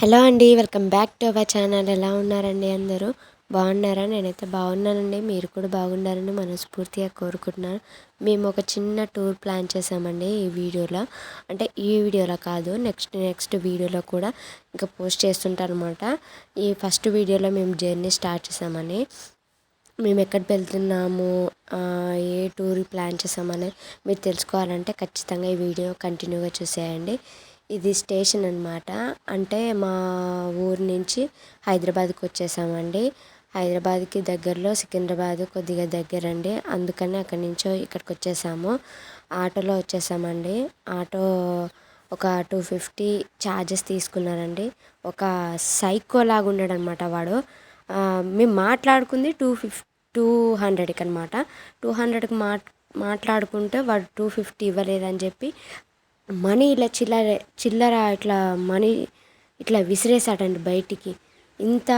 Hello అండి welcome back to our channel. ఎలా ఉన్నారండి అందరూ? బాగున్నారా? నేనైతే బాగున్నానండి. మీరు కూడా బాగున్నారని మనస్ఫూర్తిగా కోరుకుంటున్నాను. మేము ఒక చిన్న టూర్ ప్లాన్ చేసామండి ఈ వీడియోలో. అంటే ఈ వీడియోలో కాదు నెక్స్ట్ నెక్స్ట్ వీడియోలో కూడా ఇంకా పోస్ట్ చేస్తుంటారనమాట ఈ ఫస్ట్ వీడియోలో మేము జర్నీ స్టార్ట్ చేసామని మేము ఎక్కడికి వెళ్తున్నాము ఏ టూర్ ప్లాన్ చేసామని మీరు తెలుసుకోవాలంటే ఖచ్చితంగా ఈ వీడియో కంటిన్యూగా చూసేయండి. ఇది స్టేషన్ అనమాట అంటే మా ఊరు నుంచి హైదరాబాద్కి వచ్చేసామండి. హైదరాబాద్కి దగ్గరలో సికింద్రాబాద్ కొద్దిగా దగ్గర అండి అందుకని అక్కడి నుంచో ఇక్కడికి వచ్చేసాము. ఆటోలో వచ్చేసామండి. ఆటో ఒక టూ ఫిఫ్టీ ఛార్జెస్ తీసుకున్నారండి. ఒక సైకో లాగా ఉన్నాడు అనమాట వాడు మేము మాట్లాడుకుంది టూ ఫిఫ్ టూ హండ్రెడ్కి అనమాట టూ హండ్రెడ్కి మాట్ మాట్లాడుకుంటే వాడు టూ ఫిఫ్టీ ఇవ్వలేదని చెప్పి మనీ ఇలా చిల్లర చిల్లర ఇట్లా మనీ ఇట్లా విసిరేసాడండి బయటికి. ఇంత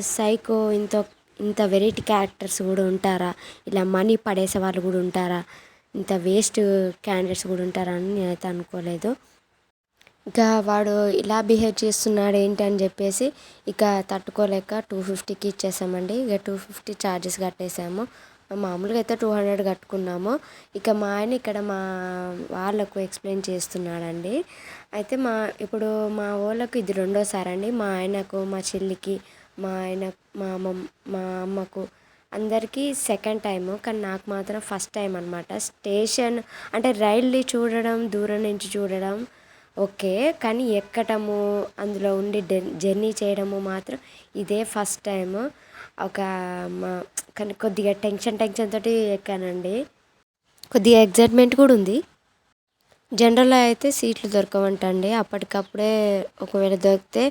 సైకో ఇంత ఇంత వెరైటీ క్యారెక్టర్స్ కూడా ఉంటారా? ఇలా మనీ పడేసే వాళ్ళు కూడా ఉంటారా? ఇంత వేస్ట్ క్యాండిడేట్స్ కూడా ఉంటారా అని నేనైతే అనుకోలేదు. ఇక వాడు ఇలా బిహేవ్ చేస్తున్నాడు ఏంటి అని చెప్పేసి ఇక తట్టుకోలేక టూ ఫిఫ్టీకి ఇచ్చేసామండి. ఇక టూ ఫిఫ్టీ ఛార్జెస్ కట్టేసాము. మామూలుగా అయితే టూ హండ్రెడ్ కట్టుకున్నాము. ఇక మా ఆయన ఇక్కడ మా వాళ్ళకు ఎక్స్ప్లెయిన్ చేస్తున్నాడండి. అయితే మా ఇప్పుడు మా వాళ్ళకు ఇది రెండోసారి అండి. మా ఆయనకు మా చెల్లికి మా ఆయన మా అమ్మ మా అమ్మకు అందరికీ సెకండ్ టైము కానీ నాకు మాత్రం ఫస్ట్ టైం అనమాట స్టేషన్ అంటే రైల్ని చూడడం దూరం నుంచి చూడడం ఓకే కానీ ఎక్కటము అందులో ఉండి జర్నీ చేయడము మాత్రం ఇదే ఫస్ట్ టైము. ఒక మా కానీ కొద్దిగా టెన్షన్ టెన్షన్ తోటి ఎక్కానండి. కొద్దిగా ఎగ్జైట్మెంట్ కూడా ఉంది. జనరల్లో అయితే సీట్లు దొరకమంటండి అప్పటికప్పుడే ఒకవేళ దొరికితే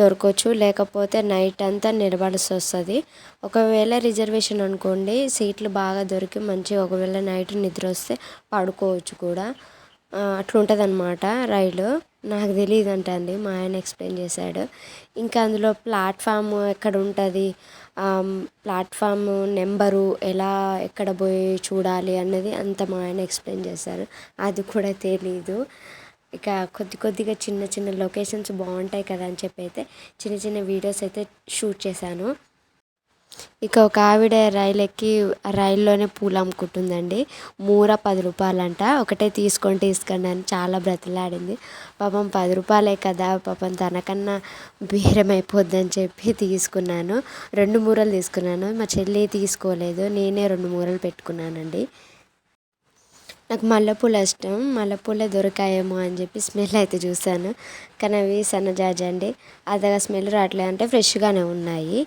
దొరకవచ్చు లేకపోతే నైట్ అంతా నిలబడాల్సి వస్తుంది. ఒకవేళ రిజర్వేషన్ అనుకోండి సీట్లు బాగా దొరికి మంచిగా ఒకవేళ నైట్ నిద్ర వస్తే పడుకోవచ్చు కూడా. అట్లా ఉంటుంది అనమాట రైలు. నాకు తెలియదు అంట అండి మా ఆయన ఎక్స్ప్లెయిన్ చేశాడు. ఇంకా అందులో ప్లాట్ఫామ్ ఎక్కడ ఉంటుంది ప్లాట్ఫామ్ నెంబరు ఎలా ఎక్కడ పోయి చూడాలి అన్నది అంత మా ఆయన ఎక్స్ప్లెయిన్ చేశారు. అది కూడా తెలీదు. ఇక కొద్ది కొద్దిగా చిన్న చిన్న లొకేషన్స్ బాగుంటాయి కదా అని చెప్పి అయితే చిన్న చిన్న వీడియోస్ అయితే షూట్ చేశాను. ఇక ఒక ఆవిడ రైలు ఎక్కి రైల్లోనే పూలు అమ్ముకుంటుందండి మూర పది రూపాయలంట. ఒకటే తీసుకొని తీసుకోండి అని చాలా బ్రతిలాడింది. పాపం పది రూపాయలే కదా పాపం తనకన్నా బేరం అయిపోద్దని చెప్పి తీసుకున్నాను. రెండు మూరలు తీసుకున్నాను. మా చెల్లి తీసుకోలేదు. నేనే రెండు మూరలు పెట్టుకున్నానండి. నాకు మల్లెపూలు ఇష్టం. మల్లెపూలే దొరికాయేమో అని చెప్పి స్మెల్ అయితే చూశాను. కానీ అవి సన్నజాజి అండి అదగా స్మెల్ రావట్లేదు అంటే ఫ్రెష్గానే ఉన్నాయి.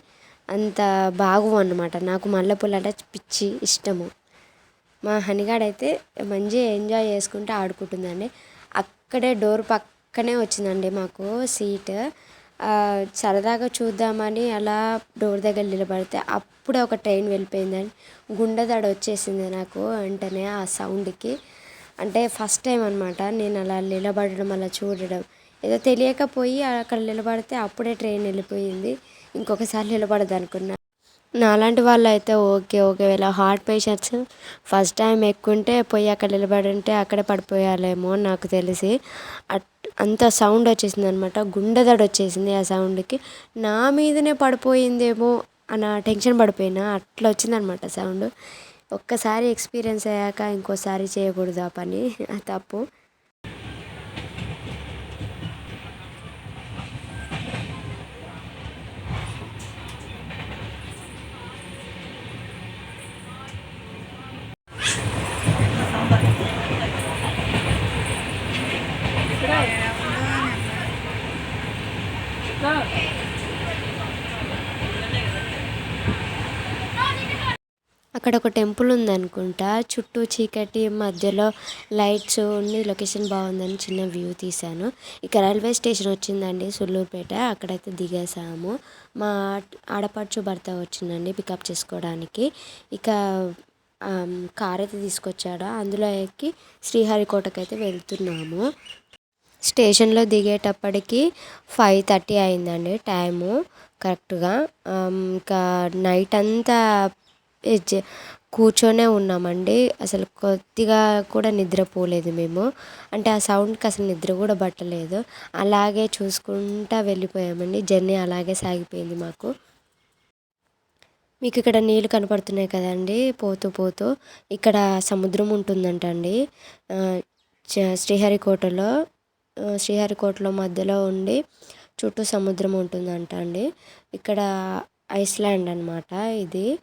అంత బాగు అన్నమాట. నాకు మల్లెపూలు అంటే పిచ్చి ఇష్టము. మా హనిగాడైతే మంచిగా ఎంజాయ్ చేసుకుంటూ ఆడుకుంటుందండి. అక్కడే డోర్ పక్కనే వచ్చిందండి మాకు సీట్. సరదాగా చూద్దామని అలా డోర్ దగ్గర నిలబడితే అప్పుడే ఒక ట్రైన్ వెళ్ళిపోయిందండి. గుండెదడ వచ్చేసింది నాకు వెంటనే ఆ సౌండ్కి. అంటే ఫస్ట్ టైం అనమాట నేను అలా నిలబడడం అలా చూడడం. ఏదో తెలియకపోయి అక్కడ నిలబడితే అప్పుడే ట్రైన్ వెళ్ళిపోయింది. ఇంకొకసారి నిలబడదు అనుకున్నా నాలాంటి వాళ్ళు అయితే ఓకే. ఒకవేళ హార్ట్ పేషెంట్స్ ఫస్ట్ టైం ఎక్కుంటే పోయి అక్కడ నిలబడి ఉంటే అక్కడే పడిపోయాలేమో నాకు తెలిసి. అట్ అంత సౌండ్ వచ్చేసింది అనమాట గుండెదడ వచ్చేసింది ఆ సౌండ్కి. నా మీదనే పడిపోయిందేమో అన్న టెన్షన్ పడిపోయినా అట్లా వచ్చిందనమాట సౌండ్. ఒక్కసారి ఎక్స్పీరియన్స్ అయ్యాక ఇంకోసారి చేయకూడదు ఆ పని. తప్పు. అక్కడ ఒక టెంపుల్ ఉందనుకుంటా. చుట్టూ చీకటి మధ్యలో లైట్స్ ఉండి లొకేషన్ బాగుందని చిన్న వ్యూ తీశాను. ఇక రైల్వే స్టేషన్ వచ్చిందండి సుల్లూరుపేట అక్కడైతే దిగేసాము మా ఆడపడుచు భర్త వచ్చిందండి పికప్ చేసుకోవడానికి. ఇక కార్ అయితే తీసుకొచ్చాడు. అందులో ఎక్కి శ్రీహరికోటకి అయితే వెళ్తున్నాము. స్టేషన్లో దిగేటప్పటికి ఫైవ్ థర్టీ అయిందండి టైము కరెక్ట్గా. ఇంకా నైట్ అంతా కూర్చొనే ఉన్నామండి. అసలు కొద్దిగా కూడా నిద్రపోలేదు మేము. అంటే ఆ సౌండ్కి అసలు నిద్ర కూడా పట్టలేదు. అలాగే చూసుకుంటా వెళ్ళిపోయామండి. జర్నీ అలాగే సాగిపోయింది మాకు. మీకు ఇక్కడ నీళ్ళు కనపడుతున్నాయి కదండి. పోతూ పోతూ ఇక్కడ సముద్రం ఉంటుందంట అండి చ- శ్రీహరికోటలో శ్రీహరికోటలో మధ్యలో ఉండి చుట్టూ సముద్రం ఉంటుందంట అండి ఇక్కడ ఐస్లాండ్ అన్నమాట ఇది.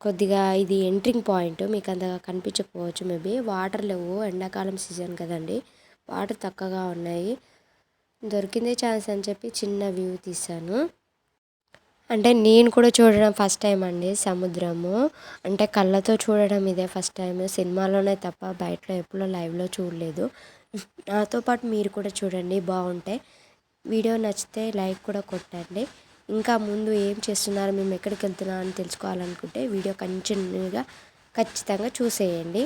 కొద్దిగా ఇది ఎంట్రింగ్ పాయింట్. మీకు అంతగా కనిపించకపోవచ్చు మేబీ వాటర్ లేవు. ఎండాకాలం సీజన్ కదండి. వాటర్ తక్కువగా ఉన్నాయి. దొరికిందే ఛాన్స్ అని చెప్పి చిన్న వ్యూ తీశాను. అంటే నేను కూడా చూడడం ఫస్ట్ టైం అండి సముద్రము. అంటే కళ్ళతో చూడడం ఇదే ఫస్ట్ టైం. సినిమాలోనే తప్ప బయటలో ఎప్పుడో లైవ్లో చూడలేదు. నాతో పాటు మీరు కూడా చూడండి. బాగుంటాయి. వీడియో నచ్చితే లైక్ కూడా కొట్టండి. ఇంకా ముందు ఏం చేస్తున్నారు మేము ఎక్కడికి వెళ్తున్నాం అని తెలుసుకోవాలనుకుంటే వీడియో కంటిన్యూగా ఖచ్చితంగా చూసేయండి.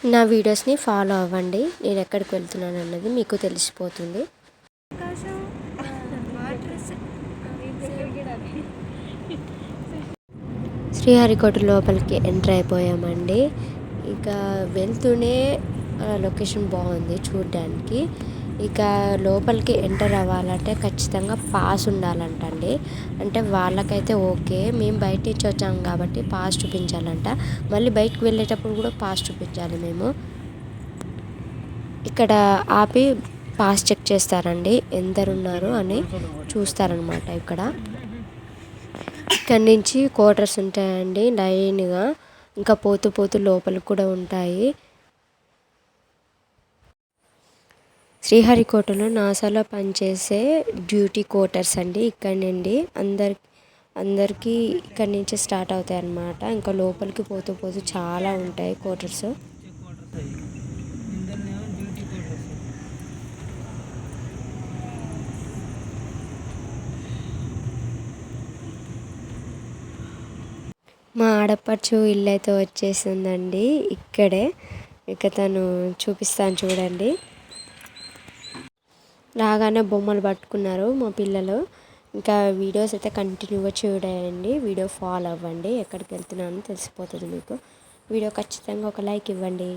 నా వీడియోస్ని ఫాలో అవ్వండి నేను ఎక్కడికి వెళ్తున్నాను అన్నది మీకు తెలిసిపోతుంది. శ్రీహరికోట లోపలికి ఎంటర్ అయిపోయామండి. ఇక వెళ్తూనే లొకేషన్ బాగుంది చూడడానికి. ఇక లోపలికి ఎంటర్ అవ్వాలంటే ఖచ్చితంగా పాస్ ఉండాలంటండి. అంటే వాళ్ళకైతే ఓకే. మేము బయట నుంచి వచ్చాం కాబట్టి పాస్ చూపించాలంట. మళ్ళీ బయటకు వెళ్ళేటప్పుడు కూడా పాస్ చూపించాలి మేము. ఇక్కడ ఆపి పాస్ చెక్ చేస్తారండి. ఎందరు ఉన్నారు అని చూస్తారనమాట ఇక్కడ. ఇక్కడ నుంచి క్వార్టర్స్ ఉంటాయండి లైన్గా. ఇంకా పోతూ పోతూ లోపలికి కూడా ఉంటాయి. శ్రీహరికోటలో నాసాలో పనిచేసే డ్యూటీ కోటర్స్ అండి ఇక్కడ నుండి. అందరి అందరికీ ఇక్కడ నుంచి స్టార్ట్ అవుతాయి అన్నమాట. ఇంకా లోపలికి పోతూ పోతూ చాలా ఉంటాయి కోటర్స్. మా ఆడపడుచు ఇల్లు అయితే వచ్చేసిందండి. ఇక్కడే. ఇక తను చూపిస్తాను చూడండి. రాగానే బొమ్మలు పట్టుకున్నారు మా పిల్లలు. ఇంకా వీడియోస్ అయితే కంటిన్యూగా చూడండి వీడియో ఫాలో అవ్వండి. ఎక్కడికి వెళ్తున్నానో తెలిసిపోతుంది మీకు. వీడియో ఖచ్చితంగా ఒక లైక్ ఇవ్వండి.